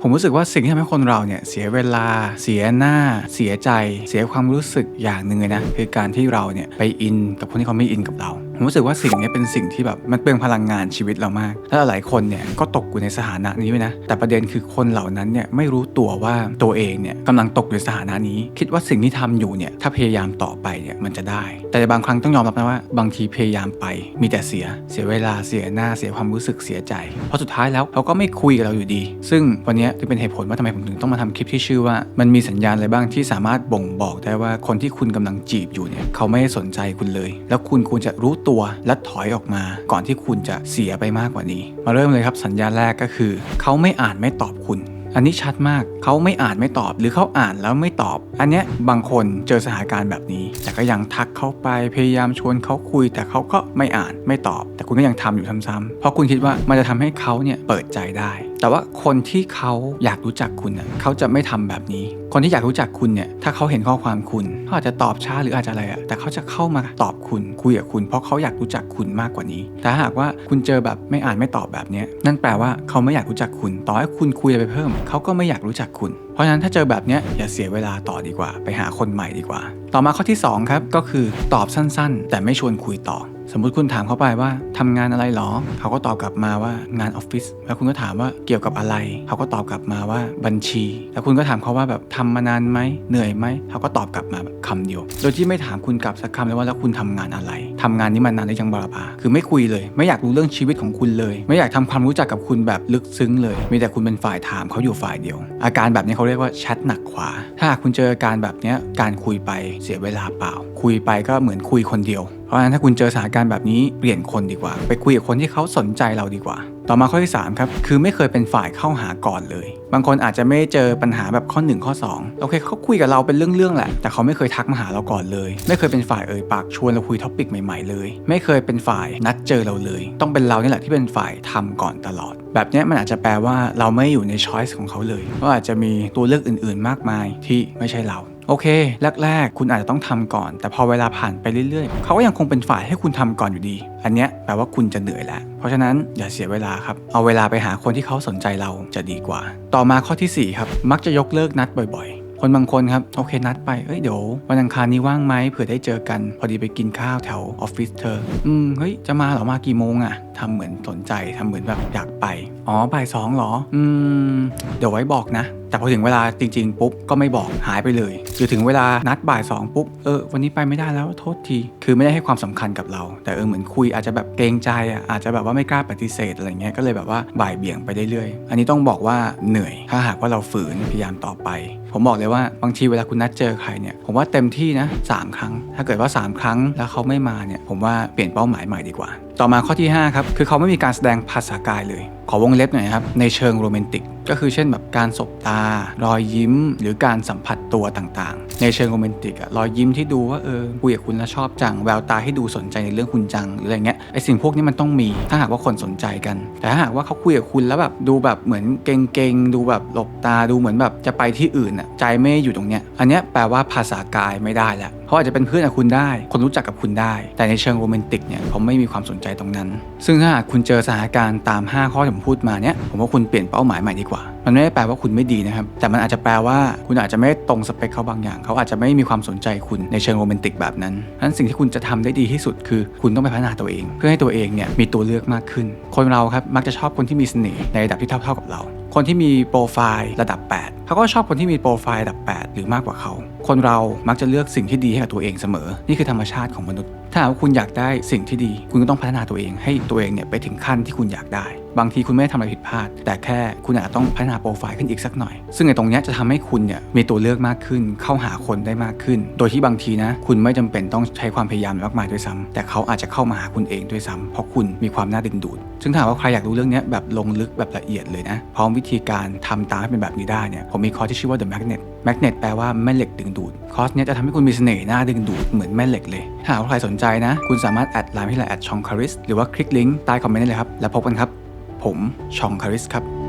ผมรู้สึกว่าสิ่งที่ทำให้คนเราเนี่ยเสียเวลา เสียหน้า เสียใจ เสียความรู้สึกอย่างหนึ่งเลยนะคือการที่เราเนี่ยไปอินกับคนที่เขาไม่อินกับเราผมรู้สึกว่าสิ่งนี้เป็นสิ่งที่แบบมันเปลืองพลังงานชีวิตเรามาก แล้วหลายคนเนี่ยก็ตกอยู่ในสถานะนี้ไว้นะ แต่ประเด็นคือคนเหล่านั้นเนี่ยไม่รู้ตัวว่าตัวเองเนี่ยกำลังตกอยู่ในสถานะนี้ คิดว่าสิ่งที่ทำอยู่เนี่ยถ้าพยายามต่อไปเนี่ยมันจะได้ แต่บางครั้งต้องยอมรับนะว่า บางทีพยายามไป มีแต่เสีย เสียเวลาเสียหน้าเสียความรู้สึกเสียใจ เพราะสุดท้ายแล้วเขาก็ไม่คุยกับเราอยู่ดี ซึ่งวันนี้จึงเป็นเหตุผลว่าทำไมผมถึงต้องมาทำคลิปที่ชื่อว่า มันมีสัญญาณอะไรบ้างที่สามารถบ่งบอกได้ว่าคนที่คุณกำลังจีบอยู่เนี่ยเขาไม่สนใจคุณเลย แล้วคุณควรจะรู้ตัวและถอยออกมา ก่อนที่คุณจะเสียไปมากกว่านี้ มาเริ่มเลยครับสัญญาณแรกก็คือ เขาไม่อ่านไม่ตอบคุณอันนี้ชัดมากเขาไม่อ่านไม่ตอบ หรือเขาอ่านแล้วไม่ตอบ อันเนี้ยบางคนเจอสถานการณ์แบบนี้ แต่ก็ยังทักเขาไปพยายามชวนเขาคุย แต่เขาก็ไม่อ่านไม่ตอบ แต่คุณก็ยังทำอยู่ซ้ำๆเพราะคุณคิดว่ามันจะทำให้เขาเนี่ยเปิดใจได้ แต่ว่าคนที่เขาอยากรู้จักคุณน่ะเขาจะไม่ทำแบบนี้ คนที่อยากรู้จักคุณเนี่ยถ้าเขาเห็นข้อความคุณเขาอาจจะตอบช้าหรืออาจจะอะไรอะแต่เขาจะเข้ามาตอบคุณคุยกับคุณ เพราะเขาอยากรู้จักคุณมากกว่านี้ แต่หากว่าคุณเจอแบบไม่อ่านไม่ตอบแบบนี้นั่นแปลว่าเขาไม่อยากรู้จักคุณ ต่อให้คุณคุยไปเพิ่ม เขาก็ไม่อยากรู้จักคุณ เพราะฉะนั้นถ้าเจอแบบเนี้ยอย่าเสียเวลาต่อดีกว่า ไปหาคนใหม่ดีกว่า ต่อมาข้อที่สองครับก็คือตอบสั้น ๆ แต่ไม่ชวนคุยต่อ สมมุติคุณถามเขาไปว่าทำงานอะไรหรอ เขาก็ตอบกลับมาว่างานออฟฟิศ แล้วคุณก็ถามว่าเกี่ยวกับอะไร เขาก็ตอบกลับมาว่าบัญชี แล้วคุณก็ถามเขาว่าแบบทำมานานไหม เหนื่อยไหม เขาก็ตอบกลับมาแบบคำเดียว โดยที่ไม่ถามคุณกลับสักคำเลยว่าแล้วคุณทำงานอะไรทำงานนี้มานานหรือยังบลาบลาคือไม่คุยเลย ไม่อยากรู้เรื่องชีวิตของคุณเลย ไม่อยากทำความรู้จักกับคุณแบบลึกซึ้งเลย มีแต่คุณเป็นฝ่ายถามเขาอยู่ฝ่ายเดียว อาการแบบนี้เขาเรียกว่าแชทหนักขวา ถ้าหากคุณเจออาการแบบนี้การคุยไปเสียเวลาเปล่า คุยไปก็เหมือนคุยคนเดียว ราะฉะนั้นถ้าคุณเจอสถานการณ์แบบนี้เปลี่ยนคนดีกว่า ไปคุยกับคนที่เขาสนใจเราดีกว่า ต่อมาข้อที่3ครับคือไม่เคยเป็นฝ่ายเข้าหาก่อนเลย บางคนอาจจะไม่เจอปัญหาแบบข้อ 1 ข้อ 2 โอเคเขาคุยกับเราเป็นเรื่องๆแหละ แต่เขาไม่เคยทักมาหาเราก่อนเลย ไม่เคยเป็นฝ่ายเอ่ยปากชวนเราคุยท็อปิกใหม่ๆเลย ไม่เคยเป็นฝ่ายนัดเจอเราเลย ต้องเป็นเรานี่แหละที่เป็นฝ่ายทำก่อนตลอด แบบนี้มันอาจจะแปลว่าเราไม่อยู่ในช้อยส์ของเขาเลยก็อาจจะมีตัวเลือกอื่น ๆ มากมายที่ไม่ใช่เรา โอเค แรกๆ คุณอาจจะต้องทำก่อน แต่พอเวลาผ่านไปเรื่อยๆ เขาก็ยังคงเป็นฝ่ายให้คุณทำก่อนอยู่ดี อันเนี้ยแปลว่าคุณจะเหนื่อยแล้ว เพราะฉะนั้นอย่าเสียเวลาครับ เอาเวลาไปหาคนที่เขาสนใจเราจะดีกว่า ต่อมาข้อทีสี่4 ครับ มักจะยกเลิกนัดบ่อยๆคนบางคนครับโอเคนัดไปเอ้ยเดี๋ยววันอังคารนี้ว่างไหมเผื่อได้เจอกัน พอดีไปกินข้าวแถวออฟฟิศเธอ อืมเฮ้ยจะมาหรอมากี่โมงอะทำเหมือนสนใจทำเหมือนแบบอยากไป อ๋อบ่ายสองเหรอ อืม เดี๋ยวไว้บอกนะ แต่พอถึงเวลาจริง ๆ ปุ๊บก็ไม่บอกหายไปเลยหรือถึงเวลานัดบ่ายสองปุ๊บเออวันนี้ไปไม่ได้แล้วโทษที คือไม่ได้ให้ความสำคัญกับเรา แต่เออเหมือนคุยอาจจะแบบเกรงใจอะอาจจะแบบว่าไม่กล้าปฏิเสธอะไรเงี้ยก็เลยแบบว่าบ่ายเบี่ยงไปเรื่อยๆอันนี้ต้องบอกว่าเหนื่อย ถ้าหากว่าเราฝืนพยายามต่อไป ผมบอกเลยว่าบางทีเวลาคุณนัดเจอใครเนี่ยผมว่าเต็มที่นะสามครั้ง ถ้าเกิดว่า 3 ครั้งแล้วเขาไม่มาเนี่ยผมว่าเปลี่ยนเป้าหมายใหม่ดีกว่า ต่อมาข้อที่5ครับคือเขาไม่มีการแสดงภาษากายเลย อวงเล็บหน่อยครับ ในเชิงโรแมนติก ก็คือเช่นแบบการสบตา รอยยิ้ม หรือการสัมผัสตัวต่างๆ ในเชิงโรแมนติกอะรอยยิ้มที่ดูว่าเออคุยกับคุณแล้วชอบจัง แววตาให้ดูสนใจในเรื่องคุณจังหรืออะไรเงี้ยไอสิ่งพวกนี้มันต้องมีถ้าหากว่าคนสนใจกัน แต่ถ้าหากว่าเขาคุยกับคุณแล้วแบบดูแบบเหมือนเก่งๆดูแบบหลบตาดูเหมือนแบบจะไปที่อื่นอะใจไม่อยู่ตรงเนี้ยอันเนี้ยแปลว่าภาษากายไม่ได้แล้ว เขาอาจจะเป็นเพื่อนกับคุณได้ คนรู้จักกับคุณได้ แต่ในเชิงโรแมนติกเนี่ยเขาไม่มีความสนใจตรงนั้น ซึ่งถ้าหากคุณเจอสถานการณ์ตาม 5 ข้อที่ผมพูดมาเนี่ยผมว่าคุณเปลี่ยนเป้าหมายใหม่ดีกว่า มันไม่ได้แปลว่าคุณไม่ดีนะครับ แต่มันอาจจะแปลว่าคุณอาจจะไม่ตรงสเปคเขาบางอย่าง เขาอาจจะไม่มีความสนใจคุณในเชิงโรแมนติกแบบนั้นฉะนั้นสิ่งที่คุณจะทำได้ดีที่สุดคือ คุณต้องไปพัฒนาตัวเอง เพื่อให้ตัวเองเนี่ยมีตัวเลือกมากขึ้น คนเราครับมักจะชอบคนที่มีเสน่ห์ในระดับที่เท่าๆกับเรา คนที่มีโปรไฟล์ระดับ 8 เขาก็ชอบคนที่มีโปรไฟล์ดับ 8 หรือมากกว่าเขา คนเรามักจะเลือกสิ่งที่ดีให้กับตัวเองเสมอ นี่คือธรรมชาติของมนุษย์ ถ้าหากว่าคุณอยากได้สิ่งที่ดี คุณก็ต้องพัฒนาตัวเอง ให้ตัวเองเนี่ยไปถึงขั้นที่คุณอยากได้ บางทีคุณไม่ได้ทำอะไรผิดพลาด แต่แค่คุณอาจจะต้องพัฒนาโปรไฟล์ขึ้นอีกสักหน่อย ซึ่งในตรงเนี้ยจะทำให้คุณเนี่ยมีตัวเลือกมากขึ้น เข้าหาคนได้มากขึ้น โดยที่บางทีนะ คุณไม่จำเป็นต้องใช้ความพยายามมากมายด้วยซ้ำแต่เขาอาจจะเข้ามาหาคุณเองด้วยซ้ำเพราะคุณมีความน่าดึงดูด ซึ่งถ้าหากว่าใครอยากรู้เรื่องเนี้ยแบบลงลึกแบบละเอียดเลยนะ พร้อมวิธีการทำตามให้เป็นแบบนี้ได้เนี่ย ผมมีคอร์สที่ชื่อว่า The Magnet Magnet แปลว่าแม่เหล็กดึงดูด คอร์สเนี้ยจะทำให้คุณมีเสน่ห์น่าดึงดูดเหมือนแม่เหล็กเลย ถ้าหากว่าใครสนใจนะ คุณสามารถแอดไลน์ที่ไลน์แอดชองคาริสหรือว่าคลิกลิงก์ใต้คอมเมนต์ได้เลยครับ แล้วพบกันครับ ผมชองคาริสครับ